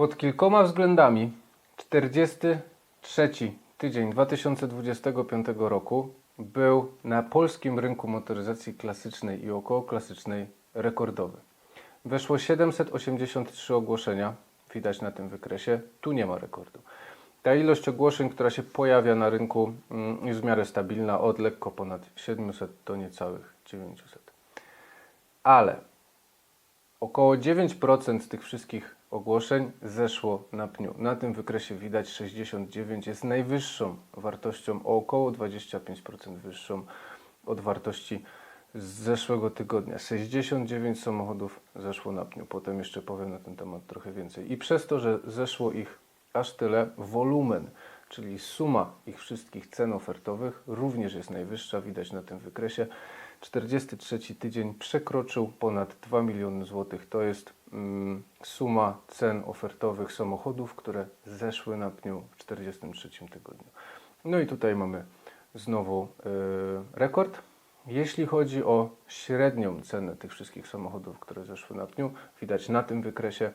Pod kilkoma względami 43 tydzień 2025 roku był na polskim rynku motoryzacji klasycznej i okołoklasycznej rekordowy. Weszło 783 ogłoszenia, widać na tym wykresie, tu nie ma rekordu. Ta ilość ogłoszeń, która się pojawia na rynku mm, jest w miarę stabilna, od lekko ponad 700 do niecałych 900. Ale Około 9% z tych wszystkich ogłoszeń zeszło na pniu. Na tym wykresie widać 69 jest najwyższą wartością, o około 25% wyższą od wartości z zeszłego tygodnia. 69 samochodów zeszło na pniu. Potem jeszcze powiem na ten temat trochę więcej. I przez to, że zeszło ich aż tyle, wolumen, czyli suma ich wszystkich cen ofertowych również jest najwyższa, widać na tym wykresie. 43 tydzień przekroczył ponad 2 miliony złotych. To jest mm, suma cen ofertowych samochodów, które zeszły na pniu w 43 tygodniu. No i tutaj mamy znowu y, rekord. Jeśli chodzi o średnią cenę tych wszystkich samochodów, które zeszły na pniu, widać na tym wykresie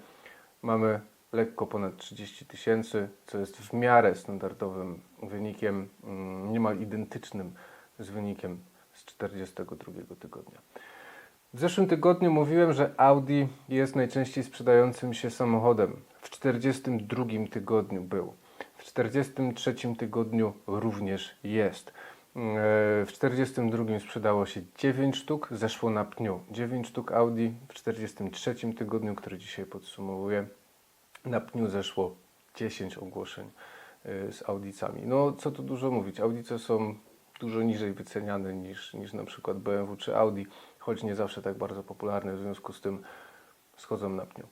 mamy lekko ponad 30 tysięcy, co jest w miarę standardowym wynikiem, mm, niemal identycznym z wynikiem z 42 tygodnia. W zeszłym tygodniu mówiłem, że Audi jest najczęściej sprzedającym się samochodem. W 42 tygodniu był. W 43 tygodniu również jest. E, W 42 sprzedało się 9 sztuk, zeszło na pniu 9 sztuk Audi. W 43 tygodniu, który dzisiaj podsumowuję, na pniu zeszło 10 ogłoszeń y, z audicami. No, co tu dużo mówić, audice są dużo niżej wyceniane niż, niż na przykład BMW czy Audi, choć nie zawsze tak bardzo popularne, w związku z tym schodzą na pniu.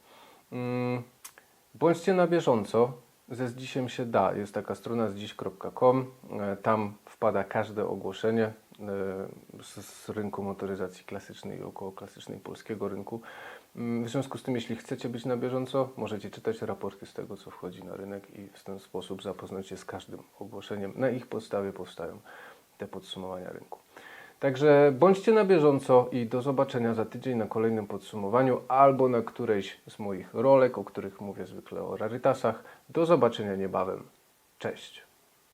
Mm, Bądźcie na bieżąco, ze Zdzisiem się da. Jest taka strona zdziś.com, e, tam wpada każde ogłoszenie z, z rynku motoryzacji klasycznej i około klasycznej polskiego rynku. Mm, W związku z tym, jeśli chcecie być na bieżąco, możecie czytać raporty z tego, co wchodzi na rynek i w ten sposób zapoznać się z każdym ogłoszeniem. Na ich podstawie powstają te podsumowania rynku. Także bądźcie na bieżąco i do zobaczenia za tydzień na kolejnym podsumowaniu albo na którejś z moich rolek, o których mówię zwykle o rarytasach. Do zobaczenia niebawem. Cześć!